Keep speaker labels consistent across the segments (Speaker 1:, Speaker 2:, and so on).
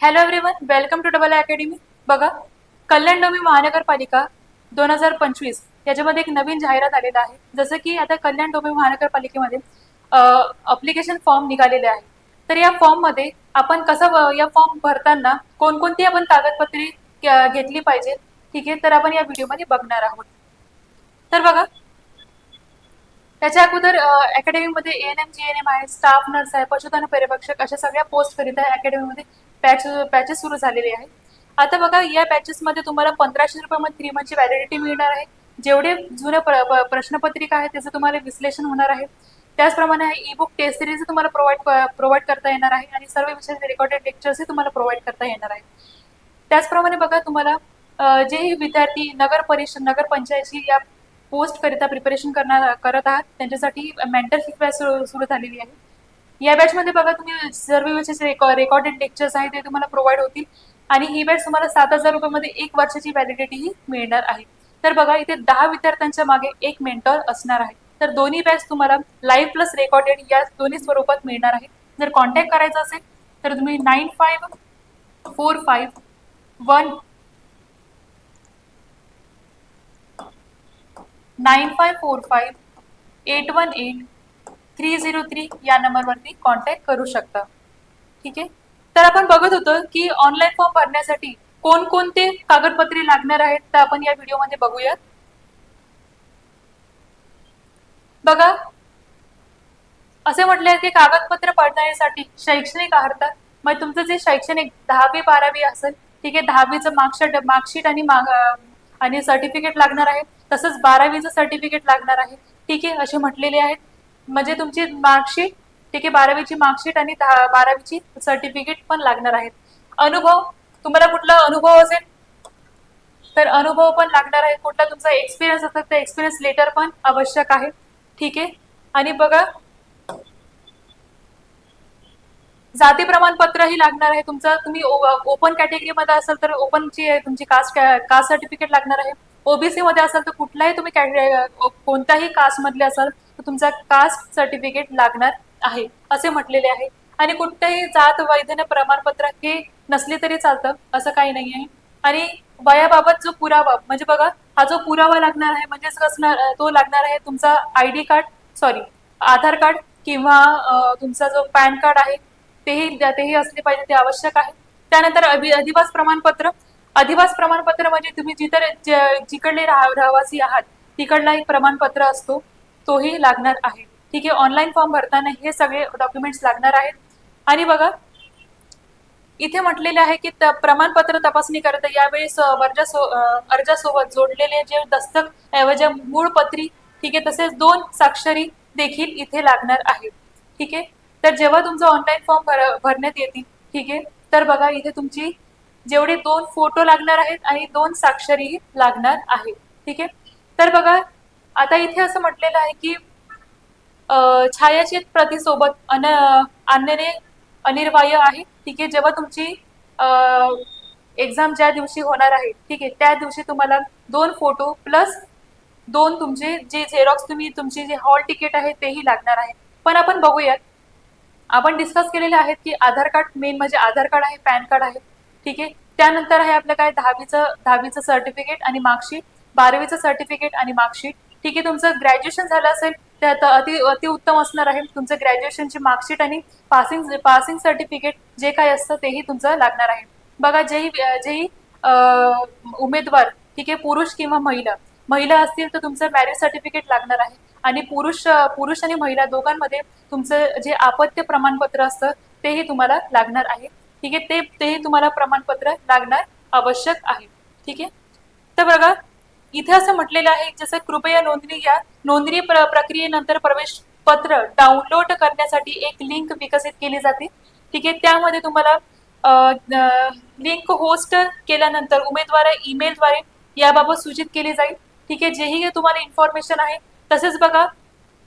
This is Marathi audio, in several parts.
Speaker 1: Hello everyone welcome to double academy बघा कल्याण डोंबिवली महानगरपालिका दोन हजार पंचवीस याच्यामध्ये एक नवीन जाहिरात आलेला आहे. जसं की आता कल्याण डोंबिवली महानगरपालिकेमध्ये अप्लिकेशन फॉर्म निघालेले आहे. तर या फॉर्ममध्ये आपण कसं या फॉर्म भरताना कोणकोणती आपण कागदपत्रे घेतली पाहिजे ठीक आहे? तर आपण या व्हिडिओमध्ये बघणार आहोत. तर बघा त्याच्या अगोदर अकॅडमीमध्ये N M G N M आहे स्टाफ नर्स आहे पशुधन पर्यवेक्षक अशा सगळ्या पोस्ट करीत आहे अकॅडमीमध्ये पॅच पॅचेस सुरू झालेले आहेत. आता बघा या पॅचेसमध्ये तुम्हाला पंधराशे रुपयामध्ये थ्री मंथची व्हॅलिडिटी मिळणार आहे. जेवढे जुने प्र प्रश्नपत्रिका आहे त्याचं तुम्हाला विश्लेषण होणार आहे. त्याचप्रमाणे ई बुक टेस्ट सिरीज तुम्हाला प्रोव्हाइड प्रोव्हाइड करता येणार आहे आणि सर्व विषयाचे रेकॉर्डेड लेक्चर्सही तुम्हाला प्रोव्हाइड करता येणार आहे. त्याचप्रमाणे बघा तुम्हाला जेही विद्यार्थी नगर परिषद नगर पंचायतची या पोस्ट करिता प्रिपरेशन करणार करत आहात त्यांच्यासाठी मेंटल फीडबॅक सुरू सुरू झालेली आहे. या बॅचमध्ये बघा तुम्ही सर्व रेकॉर्डेड लेक्चर्स आहेत ते तुम्हाला प्रोव्हाइड होतील. आणि ही बॅच तुम्हाला सात हजार रुपयामध्ये एक वर्षाची व्हॅलिडिटीही मिळणार आहे. तर बघा इथे दहा विद्यार्थ्यांच्या मागे एक मेंटॉर असणार आहे. तर दोन्ही बॅच तुम्हाला लाईव्ह प्लस रेकॉर्डेड या दोन्ही स्वरूपात मिळणार आहे. जर कॉन्टॅक्ट करायचा असेल तर तुम्ही nine five four five one nine five four five eight one eight three zero three या नंबरवरती कॉन्टॅक्ट करू शकता. ठीक आहे? तर आपण बघत होतो की ऑनलाईन फॉर्म भरण्यासाठी कोणकोणते कागदपत्रे लागणार आहेत? तर आपण या व्हिडिओमध्ये बघूयात. बघा. असे म्हटले की कागदपत्र पडताळण्यासाठी शैक्षणिक अर्हता. मग तुमचं जे शैक्षणिक दहावी बारावी असेल ठीक आहे दहावीचं मार्कशीट मार्कशीट आणि माग आणि सर्टिफिकेट लागणार आहे. तसंच बारावीचं सर्टिफिकेट लागणार आहे. ठीक आहे असे म्हटलेले आहेत. म्हणजे तुमची मार्कशीट ठीक आहे बारावीची मार्कशीट आणि दहा बारावीची सर्टिफिकेट पण लागणार आहेत. अनुभव तुम्हाला कुठला अनुभव असेल? तर अनुभव पण लागणार आहे. कुठला तुमचा एक्सपिरियन्स असेल तर एक्सपिरियन्स लेटर पण आवश्यक आहे. ठीक आहे? आणि बघा जाती प्रमाणपत्रही लागणार आहे तुमचं. तुम्ही ओपन कॅटेगरीमध्ये असाल तर ओपनची तुमची कास्ट कास्ट सर्टिफिकेट लागणार आहे. ओबीसी मध्ये असाल तर कुठलाही तुम्ही कोणत्याही कास्ट मधले असाल तुमचा कास्ट सर्टिफिकेट लागणार आहे असे म्हटलेले आहे. आणि कुठल्याही जात वैधन प्रमाणपत्र हे नसले तरी चालतं असं काही नाही आहे. आणि वयाबाबत जो पुरावा म्हणजे बघा हा जो पुरावा लागणार आहे म्हणजेच कसं तो लागणार आहे तुमचा I D card sorry Aadhaar card किंवा तुमचा जो पॅन कार्ड आहे तेही तेही असले पाहिजे ते आवश्यक आहे. त्यानंतर अभि- अधिवास प्रमाणपत्र. अधिवास प्रमाणपत्र म्हणजे तुम्ही जिथे जिकडले राह- रहिवासी आहात तिकडला एक प्रमाणपत्र असतो. तोही लागणार आहे. ठीक आहे ऑनलाईन फॉर्म भरताना हे सगळे डॉक्युमेंट्स लागणार आहेत. आणि बघा इथे म्हटलेले आहे की प्रमाणपत्र तपासणी करता यावेळेस अ, वर्जासो अर्जासोबत जोडलेले जे दस्तक ऐवजी मूळ पत्री ठीक आहे तसेच दोन साक्षरी देखील इथे लागणार आहेत. ठीक आहे तर जेव्हा तुमचा ऑनलाईन फॉर्म भर भरण्यात येतील ठीक आहे तर बघा इथे तुमची जेवढे दोन फोटो लागणार आहेत आणि दोन साक्षरी लागणार आहे ठीक आहे तर बघा आता इथे असं म्हटलेलं आहे की छायाचित प्रतीसोबत अन आणणे अनिर्वाय आहे. ठीक आहे जेव्हा तुमची एक्झाम ज्या दिवशी होणार आहे ठीक आहे त्या दिवशी तुम्हाला दोन फोटो प्लस दोन तुमचे जे झेरॉक्स तुम्ही तुमची जे हॉल तिकीट आहे तेही लागणार आहे. पण आपण बघूयात. आपण डिस्कस केलेले आहेत की आधार कार्ड मेन म्हणजे आधार कार्ड आहे पॅन कार्ड आहे. ठीक आहे त्यानंतर आहे आपलं काय दहावीचं दहावीचं सर्टिफिकेट आणि मार्कशीट बारावीचं सर्टिफिकेट आणि मार्कशीट ठीक आहे तुमचं ग्रॅज्युएशन झालं असेल त्यात अति अतिउत्तम असणार आहे. तुमचं ग्रॅज्युएशनची मार्कशीट आणि पासिंग पासिंग सर्टिफिकेट जे काय असतं तेही तुमचं लागणार आहे. बघा जेही जेही उमेदवार ठीक आहे पुरुष किंवा महिला महिला असतील तर तुमचं मॅरेज सर्टिफिकेट लागणार आहे. आणि पुरुष पुरुष आणि महिला दोघांमध्ये तुमचं जे आपत्य प्रमाणपत्र असतं तेही तुम्हाला लागणार आहे. ठीक आहे ते तेही तुम्हाला प्रमाणपत्र लागणार आवश्यक आहे. ठीक आहे? तर बघा इथे असं म्हटलेलं आहे जसं कृपया नोंदणी या नोंदणी प्र प्रक्रियेनंतर प्रवेश पत्र डाउनलोड करण्यासाठी एक लिंक विकसित केली जाते. ठीक आहे त्यामध्ये तुम्हाला लिंक होस्ट केल्यानंतर उमेदवार ईमेलद्वारे याबाबत सूचित केली जाईल. ठीक आहे जेही तुम्हाला इन्फॉर्मेशन आहे तसेच बघा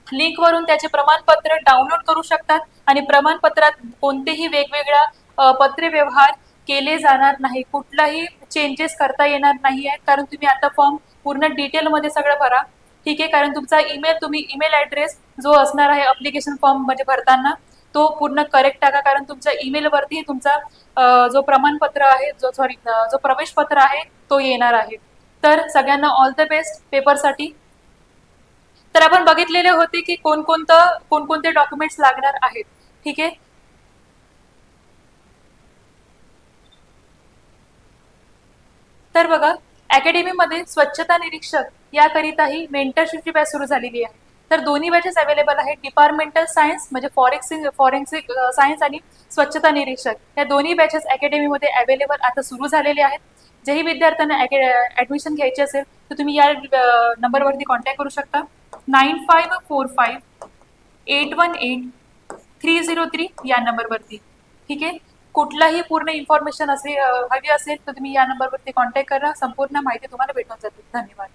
Speaker 1: लिंकवरून त्याचे प्रमाणपत्र डाउनलोड करू शकतात आणि प्रमाणपत्रात कोणतेही वेगवेगळ्या पत्रे व्यवहार केले जाणार नाही. कुठलाही चेंजेस करता येणार नाही आहे कारण तुम्ही आता फॉर्म पूर्ण डिटेलमध्ये सगळं भरा. ठीक आहे कारण तुमचा ईमेल तुम्ही ईमेल ॲड्रेस जो असणार आहे अप्लिकेशन फॉर्म म्हणजे भरताना तो पूर्ण करेक्ट टाका कारण तुमच्या ईमेलवरती तुमचा जो प्रमाणपत्र आहे जो सॉरी जो प्रवेशपत्र आहे तो येणार आहे. तर सगळ्यांना ऑल द बेस्ट पेपरसाठी. तर आपण बघितलेले होते की कोणकोणतं कोणकोणते डॉक्युमेंट्स लागणार आहेत. ठीक आहे? तर बघा अकॅडमीमध्ये स्वच्छता निरीक्षक याकरिताही मेंटरशिपची बॅच सुरू झालेली आहे. तर दोन्ही बॅचेस अवेलेबल आहेत. डिपार्टमेंटल सायन्स म्हणजे फॉरेक्सिंग फॉरेन्सिक सायन्स आणि स्वच्छता निरीक्षक. या दोन्ही बॅचेस अकॅडमीमध्ये अवेलेबल आता सुरू झालेले आहेत. जेही विद्यार्थ्यांना ॲडमिशन घ्यायची असेल तर तुम्ही या नंबरवरती कॉन्टॅक्ट करू शकता. Nine five four five eight one eight three zero three या नंबरवरती ठीक आहे? कुठलाही पूर्ण इन्फॉर्मेशन असे हवी असेल तर तुम्ही या नंबरवरती कॉन्टॅक्ट करा. संपूर्ण माहिती तुम्हाला भेटून जाते. धन्यवाद.